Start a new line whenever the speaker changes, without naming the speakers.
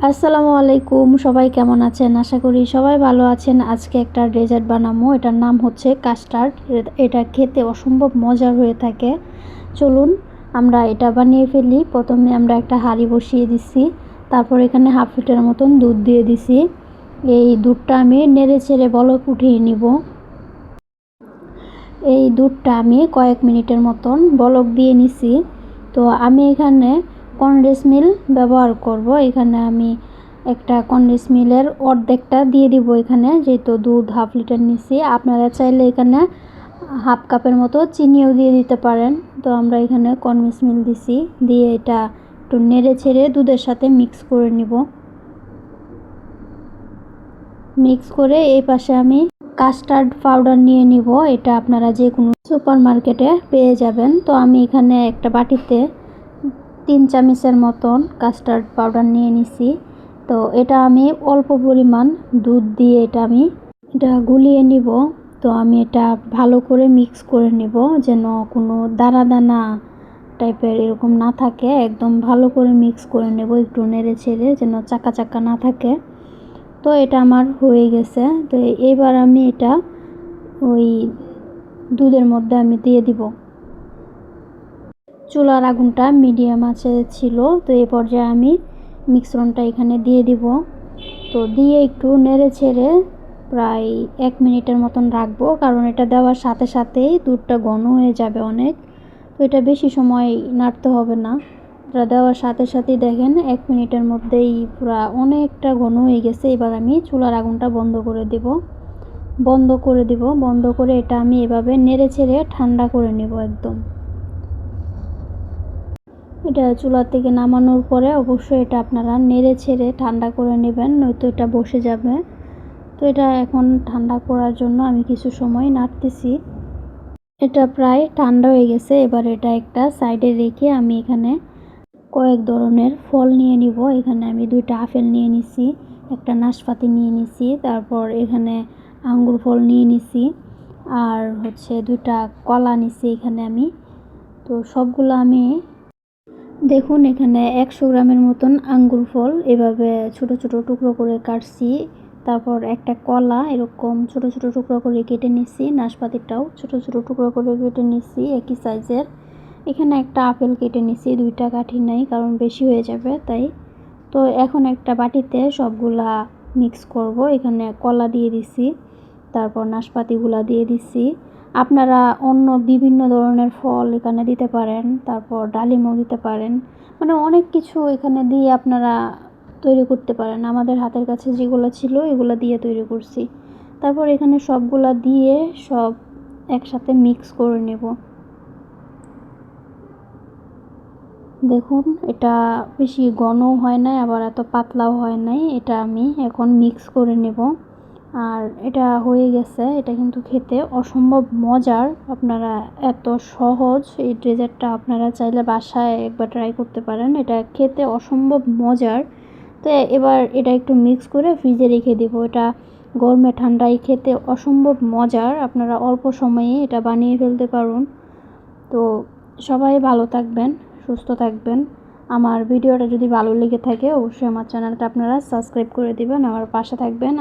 আসসালামু আলাইকুম, সবাই কেমন আছেন? আশা করি সবাই ভালো আছেন। আজকে একটা ডেজার্ট বানাবো এটার নাম হচ্ছে কাস্টার্ড এটা খেতে অসম্ভব মজার হয়ে থাকে। চলুন, আমরা এটা বানিয়ে ফেলি। প্রথমে আমরা একটা হাঁড়ি বসিয়ে দিছি। তারপর এখানে হাফ লিটার মতন দুধ দিয়ে দিছি। এই দুধটা আমি নেড়ে ছেড়ে বলক উঠিয়ে নিব। এই দুধটা আমি কয়েক মিনিটের মতন বলক দিয়ে নিছি। তো আমি এখানে কনডেন্স মিল ব্যবহার করব। এখানে আমি একটা কনডেন্স মিলের অর্ধেকটা দিয়ে দিব এখানে, যেহেতু দুধ হাফ লিটার নিছি। আপনারা চাইলে এখানে হাফ কাপের মতো চিনিও দিয়ে দিতে পারেন। তো আমরা এখানে কনডেন্স মিল দিছি, দিয়ে এটা একটু নেড়ে ছেড়ে দুধের সাথে মিক্স করে নিব। মিক্স করে এই পাশে আমি কাস্টার্ড পাউডার নিয়ে নিব। এটা আপনারা যে কোনো সুপার মার্কেটে পেয়ে যাবেন। তো আমি এখানে একটা বাটিতে তিন চামচের মতন কাস্টার্ড পাউডার নিয়ে নিছি। তো এটা আমি অল্প পরিমাণ দুধ দিয়ে এটা আমি, এটা গুলিয়ে নিব। তো আমি এটা ভালো করে মিক্স করে নিব যেন কোনো দানা দানা টাইপের এরকম না থাকে। একদম ভালো করে মিক্স করে নেব, একটু নেড়ে ছেড়ে যেন চাকা চাকা না থাকে। তো এটা আমার হয়ে গেছে। তো এবার আমি এটা ওই দুধের মধ্যে আমি দিয়ে দিব। চুলার আগুনটা মিডিয়াম আছে ছিল, তো এই পর্যায়ে আমি মিশ্রণটা এখানে দিয়ে দিব। তো দিয়ে একটু নেড়ে ছেড়ে প্রায় এক মিনিটের মতন রাখব, কারণ এটা দেওয়ার সাথে সাথেই দুধটা ঘন হয়ে যাবে অনেক। তো এটা বেশি সময় নাড়তে হবে না। এটা দেওয়ার সাথে সাথেই দেখেন এক মিনিটের মধ্যেই পুরো অনেকটা ঘন হয়ে গেছে। এবার আমি চুলার আগুনটা বন্ধ করে দেব। বন্ধ করে দিব। বন্ধ করে এটা আমি এভাবে নেড়ে ছেড়ে ঠান্ডা করে নেব একদম। এটা চুলা থেকে নামানোর পরে অবশ্যই এটা আপনারা নেড়ে ছেড়ে ঠান্ডা করে নেবেন, নয়তো এটা বসে যাবে। তো এটা এখন ঠান্ডা করার জন্য আমি কিছু সময় নাড়তেছি। এটা প্রায় ঠান্ডা হয়ে গেছে, এবার এটা একটা সাইডে রেখে আমি এখানে কয়েক ধরনের ফল নিয়ে নিব। এখানে আমি দুইটা আপেল নিয়ে নিছি, একটা নাশপাতি নিয়ে নিছি, তারপর এখানে আঙ্গুর ফল নিয়ে নিছি, আর হচ্ছে দুইটা কলা নিছি এখানে আমি। তো সবগুলো আমি দেখুন, এখানে একশো গ্রামের মতন আঙ্গুর ফল এভাবে ছোট ছোট টুকরো করে কাটছি। তারপর একটা কলা, এরকম ছোট ছোট টুকরো করে কেটে নিচ্ছি নাশপাতিটাও ছোট ছোট টুকরো করে কেটে নিচ্ছি একই সাইজের। এখানে একটা আপেল কেটে নিচ্ছি দুইটা কাঠি নাই, কারণ বেশি হয়ে যাবে, তাই। তো এখন একটা বাটিতে সবগুলা মিক্স করব। এখানে কলা দিয়ে দিছি, তারপর নাশপাতিগুলা দিয়ে দিচ্ছি আপনারা অন্য বিভিন্ন ধরনের ফল এখানে দিতে পারেন, তারপর ডালিমও দিতে পারেন। মানে অনেক কিছু এখানে দিয়ে আপনারা তৈরি করতে পারেন। আমাদের হাতের কাছে যেগুলো ছিল, এগুলো দিয়ে তৈরি করছি। তারপর এখানে সবগুলা দিয়ে সব একসাথে মিক্স করে নেব। দেখুন, এটা বেশি ঘনও হয় নাই, আবার এত পাতলাও হয় নাই। এটা আমি এখন মিক্স করে নেব। আর এটা হয়ে গেছে, এটা কিন্তু খেতে অসম্ভব মজার। আপনারা এত সহজ এই ডেজার্টটা আপনারা চাইলে বাসায় একবার ট্রাই করতে পারেন। এটা খেতে অসম্ভব মজার। তো এবার এটা একটু মিক্স করে ফ্রিজে রেখে দেবো। এটা গরমে ঠান্ডায় খেতে অসম্ভব মজার। আপনারা অল্প সময়ে এটা বানিয়ে ফেলতে পারুন। তো সবাই ভালো থাকবেন, সুস্থ থাকবেন। আমার ভিডিওটা যদি ভালো লেগে থাকে, অবশ্যই আমার চ্যানেলটা আপনারা সাবস্ক্রাইব করে দিবেন। আমার পাশে থাকবেন।